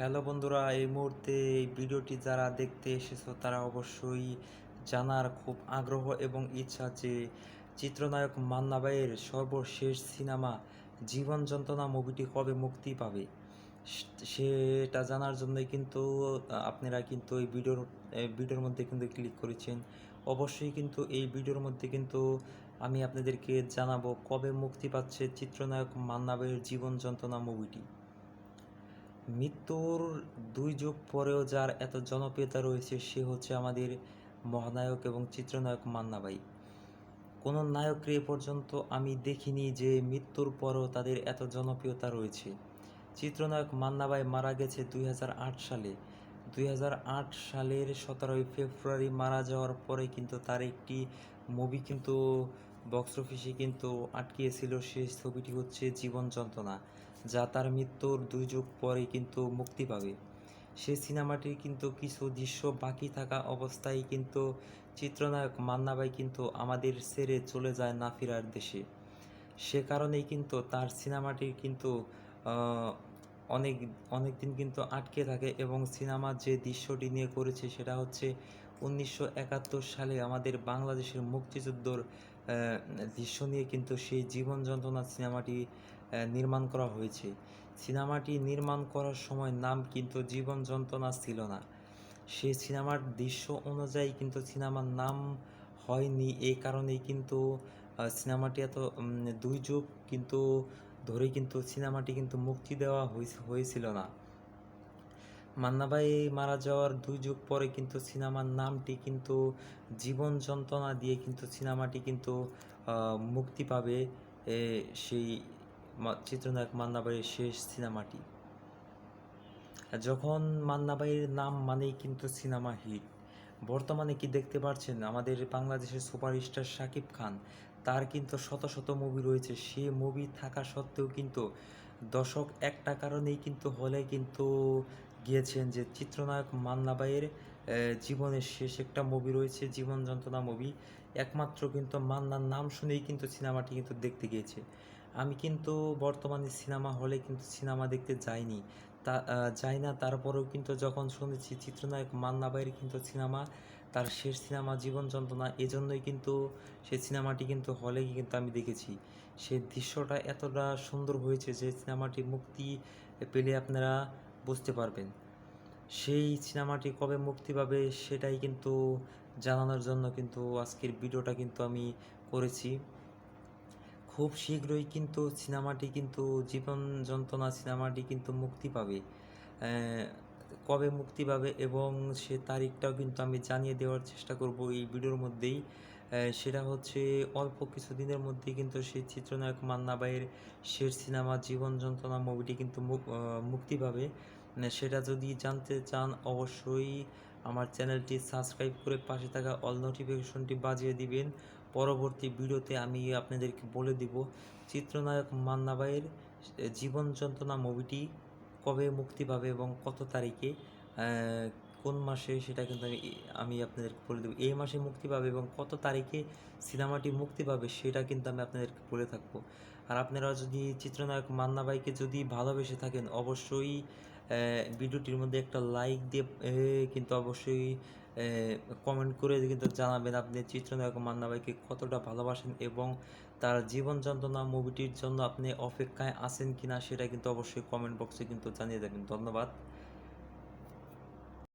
Hello বন্ধুরা, এই মুহূর্তে এই ভিডিওটি যারা দেখতে এসেছ তারা অবশ্যই জানার খুব আগ্রহ এবং ইচ্ছা যে চিত্রনায়ক মান্না ভাইয়ের সর্বশেষ সিনেমা জীবন যন্ত্রণা মুভিটি কবে মুক্তি পাবে? সেটা জানার জন্যই কিন্তু আপনারা কিন্তু এই ভিডিওর ভিডিওর মধ্যে কিন্তু ক্লিক করেছেন। অবশ্যই কিন্তু এই ভিডিওর মধ্যে কিন্তু আমি আপনাদেরকে জানাব কবে মুক্তি পাচ্ছে চিত্রনায়ক মান্না ভাইয়ের জীবন যন্ত্রণা মুভিটি। মৃত্যুর দুই যুগ পরেও যার এত জনপ্রিয়তা রয়েছে, সে হচ্ছে আমাদের মহানায়ক এবং চিত্রনায়ক মান্না ভাই। কোনো নায়ককে এ পর্যন্ত আমি দেখিনি যে মৃত্যুর পরও তাদের এত জনপ্রিয়তা রয়েছে। চিত্রনায়ক মান্না ভাই মারা গেছে দুই হাজার আট সালে। দুই হাজার আট সালের সতেরোই ফেব্রুয়ারি মারা যাওয়ার পরে কিন্তু তার একটি মুভি কিন্তু বক্স অফিসে কিন্তু আটকিয়েছিল। সেই ছবিটি হচ্ছে জীবন যন্ত্রণা। যা তার মৃত্যুর দুই যুগ পরে কিন্তু মুক্তি পাবে। সেই সিনেমাটির কিন্তু কিছু দৃশ্য বাকি থাকা অবস্থায় কিন্তু চিত্রনায়ক মান্নাবাই কিন্তু আমাদের ছেড়ে চলে যায় না ফেরার দেশে। সে কারণেই কিন্তু তার সিনেমাটির কিন্তু অনেক অনেক দিন কিন্তু আটকে থাকে এবং সিনেমার যে দৃশ্যটি নিয়ে করেছে সেটা হচ্ছে উনিশশো একাত্তর সালে আমাদের বাংলাদেশের মুক্তিযুদ্ধর দৃশ্য নিয়ে কিন্তু সেই জীবন যন্ত্রণা সিনেমাটি নির্মাণ করা হয়েছে। সিনেমাটি নির্মাণ করার সময় নাম কিন্তু জীবন যন্ত্রণা ছিল না। সেই সিনেমার দৃশ্য অনুযায়ী কিন্তু সিনেমার নাম হয়নি এই কারণেই কিন্তু সিনেমাটি এত দুই যুগ কিন্তু ধরে কিন্তু সিনেমাটি কিন্তু মুক্তি দেওয়া হয়েছে- হয়েছিল না। মান্না ভাই মারা যাওয়ার দুই যুগ পরে কিন্তু সিনেমার নামটি কিন্তু জীবন যন্ত্রণা দিয়ে কিন্তু সিনেমাটি কিন্তু মুক্তি পাবে সেই চিত্রনায়ক মান্না ভাইয়ের শেষ সিনেমাটি। যখন মান্না ভাইয়ের নাম মানেই কিন্তু সিনেমা হিট বর্তমানে কি দেখতে পাচ্ছেন আমাদের বাংলাদেশের সুপারস্টার শাকিব খান? তার কিন্তু শত শত মুভি রয়েছে সে মুভি থাকা সত্ত্বেও কিন্তু দর্শক একটা কারণেই কিন্তু হলে কিন্তু গিয়েছেন যে চিত্রনায়ক মান্না ভাইয়ের আহ, জীবনের শেষ একটা মুভি রয়েছে জীবন যন্ত্রণা মুভি। একমাত্র কিন্তু মান্নার নাম শুনেই কিন্তু সিনেমাটি কিন্তু দেখতে গিয়েছে। আমি কিন্তু বর্তমানে সিনেমা হলে কিন্তু সিনেমা দেখতে যাইনি। তা যাই না, তারপরেও কিন্তু যখন শুনেছি চিত্রনায়ক মান্না ভাইয়ের কিন্তু সিনেমা, তার শেষ সিনেমা জীবন যন্ত্রণা, এজন্যই কিন্তু সেই সিনেমাটি কিন্তু হলে কিন্তু আমি দেখেছি। সেই দৃশ্যটা এতটা সুন্দর হয়েছে যে সিনেমাটি মুক্তি পেলে আপনারা বুঝতে পারবেন। সেই সিনেমাটি কবে মুক্তি পাবে সেটাই কিন্তু জানানোর জন্য কিন্তু আজকের ভিডিওটা কিন্তু আমি করেছি। খুব শীঘ্রই কিন্তু সিনেমাটি কিন্তু জীবন যন্ত্রণা সিনেমাটি কিন্তু মুক্তি পাবে। কবে মুক্তি পাবে এবং সে তারিখটাও কিন্তু আমি জানিয়ে দেওয়ার চেষ্টা করব এই ভিডিওর মধ্যেই। সেটা হচ্ছে অল্প কিছু দিনের মধ্যেই কিন্তু সেই চিত্রনায়ক মান্না ভাইয়ের শেষ সিনেমা জীবন যন্ত্রণা মুভিটি কিন্তু মুক- মুক্তি পাবে। সেটা যদি জানতে চান অবশ্যই আমার চ্যানেলটি সাবস্ক্রাইব করে পাশে থাকা অল নোটিফিকেশনটি বাজিয়ে দিবেন। পরবর্তী ভিডিওতে আমি আপনাদেরকে বলে দিব চিত্রনায়ক মান্না ভাইয়ের জীবন যন্ত্রণা মুভিটি কবে মুক্তি পাবে এবং কত তারিখে কোন মাসে সেটা কিন্তু আমি আমি আপনাদেরকে বলে দেবো। এই মাসে মুক্তি পাবে এবং কত তারিখে সিনেমাটি মুক্তি পাবে সেটা কিন্তু আমি আপনাদেরকে বলে থাকব। আর আপনারা যদি চিত্রনায়ক মান্না ভাইকে যদি ভালোবেসে থাকেন, অবশ্যই ভিডিওটির মধ্যে একটা লাইক দিয়ে কিন্তু অবশ্যই কমেন্ট করে কিন্তু জানাবেন আপনি চিত্রনায়ক মান্না ভাইকে কতটা ভালোবাসেন এবং তার জীবন যন্ত্রণা মুভিটির জন্য আপনি অপেক্ষায় আছেন কিনা সেটা কিন্তু অবশ্যই কমেন্ট বক্সে কিন্তু জানিয়ে দেবেন। ধন্যবাদ।